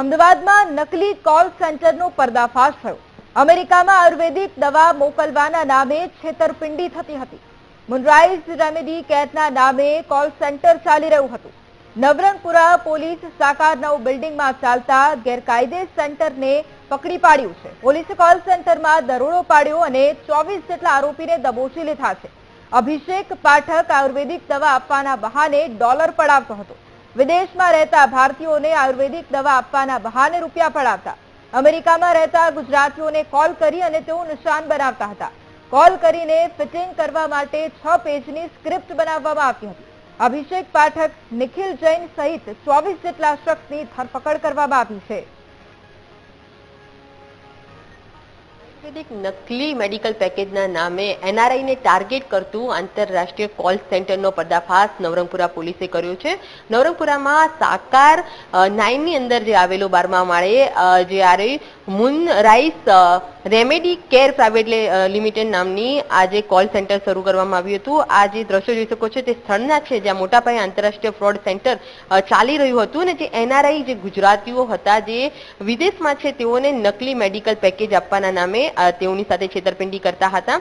અમદાવાદમાં નકલી કોલ સેન્ટરનો પર્દાફાશ થયો. અમેરિકામાં આયુર્વેદિક દવા મોકલવાના નામે છેતરપિંડી થતી હતી. મુનરાઇઝ રેમેડી કેરના નામે કોલ સેન્ટર ચાલી રહ્યું હતું. નવરંગપુરા પોલીસ સાકાર નવ બિલ્ડિંગમાં ચાલતા ગેરકાયદે સેન્ટરને પકડી પાડ્યું છે. પોલીસે કોલ સેન્ટરમાં દરોડો પાડ્યો અને ચોવીસ જેટલા આરોપીને દબોચી લીધા છે. અભિષેક પાઠક આયુર્વેદિક દવા આપવાના બહાને ડોલર પડાવતો હતો. વિદેશમાં રહેતા ભારતીયોને આયુર્વેદિક દવા આપવાના બહાને રૂપિયા પડાવતા. અમેરિકામાં રહેતા ગુજરાતીઓને કોલ કરી અને તેઓ નિશાન બનાવતા હતા. કોલ કરીને ફિટિંગ કરવા માટે છ પેજની સ્ક્રિપ્ટ બનાવવામાં આવી હતી. અભિષેક પાઠક નિખિલ જૈન સહિત ચોવીસ જેટલા શખ્સની ધરપકડ કરવામાં આવી છે. આયુર્વેદિક નકલી મેડિકલ પેકેજના નામે એનઆરઆઈને ટાર્ગેટ કરતું આંતરરાષ્ટ્રીય કોલ સેન્ટરનો પર્દાફાશ નવરંગપુરા પોલીસે કર્યો છે. નવરંગપુરામાં સાકાર નાઇનની અંદર જે આવેલો બારમા માળે જે આરે moon rice remedy care private limited નામની આજે કોલ સેન્ટર શરૂ કરવામાં આવ્યું હતું. આ જે દ્રશ્યો જોઈ શકો છો તે સ્થળના છે, જ્યાં મોટા પાયે આંતરરાષ્ટ્રીય ફ્રોડ સેન્ટર ચાલી રહ્યું હતું અને જે એનઆરઆઈ જે ગુજરાતીઓ હતા જે વિદેશમાં છે તેઓને નકલી મેડિકલ પેકેજ આપવાના નામે તેઓની સાથે છેતરપિંડી કરતા હતા.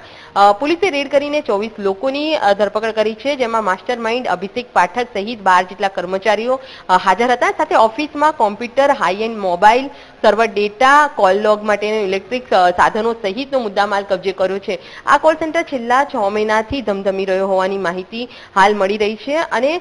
પોલીસે રેડ કરીને ચોવીસ લોકોની ધરપકડ કરી છે, જેમાં માસ્ટર માઇન્ડ અભિષેક પાઠક સહિત બાર જેટલા કર્મચારીઓ હાજર હતા. સાથે ઓફિસમાં computer high end mobile server data, call log માટેનું ઇલેક્ટ્રિક સાધનો સહિતનો મુદ્દામાલ કબજે કર્યો છે. આ કોલ સેન્ટર છેલ્લા છ મહિનાથી ધમધમી રહ્યો હોવાની માહિતી હાલ મળી રહી છે અને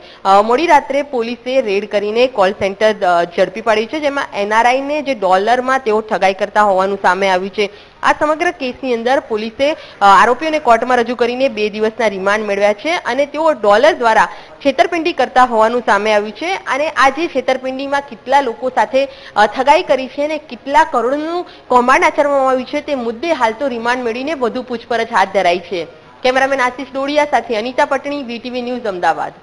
મોડી રાત્રે પોલીસે રેડ કરીને કોલ સેન્ટર ઝડપી પાડ્યું છે, જેમાં એનઆરઆઈને જે ડોલરમાં તેઓ ઠગાઈ કરતા હોવાનું સામે આવ્યું છે. આ સમગ્ર કેસની અંદર પોલીસે આરોપીઓને કોર્ટમાં રજૂ કરીને બે દિવસના રિમાન્ડ મેળવ્યા છે અને તેઓ ડોલર દ્વારા છેતરપિંડી કરતા હોવાનું સામે આવ્યું છે અને આ જે છેતરપિંડીમાં કેટલા લોકો સાથે ઠગાઈ કરી છે અને કેટલા કરોડનું કૌભાંડ આચરવામાં આવ્યું છે તે મુદ્દે હાલ તો રિમાન્ડ મેળવીને વધુ પૂછપરછ હાથ ધરાઈ છે. કેમેરામેન આશિષ ડોડિયા સાથે અનિતા પટણી, વીટીવી ન્યૂઝ અમદાવાદ.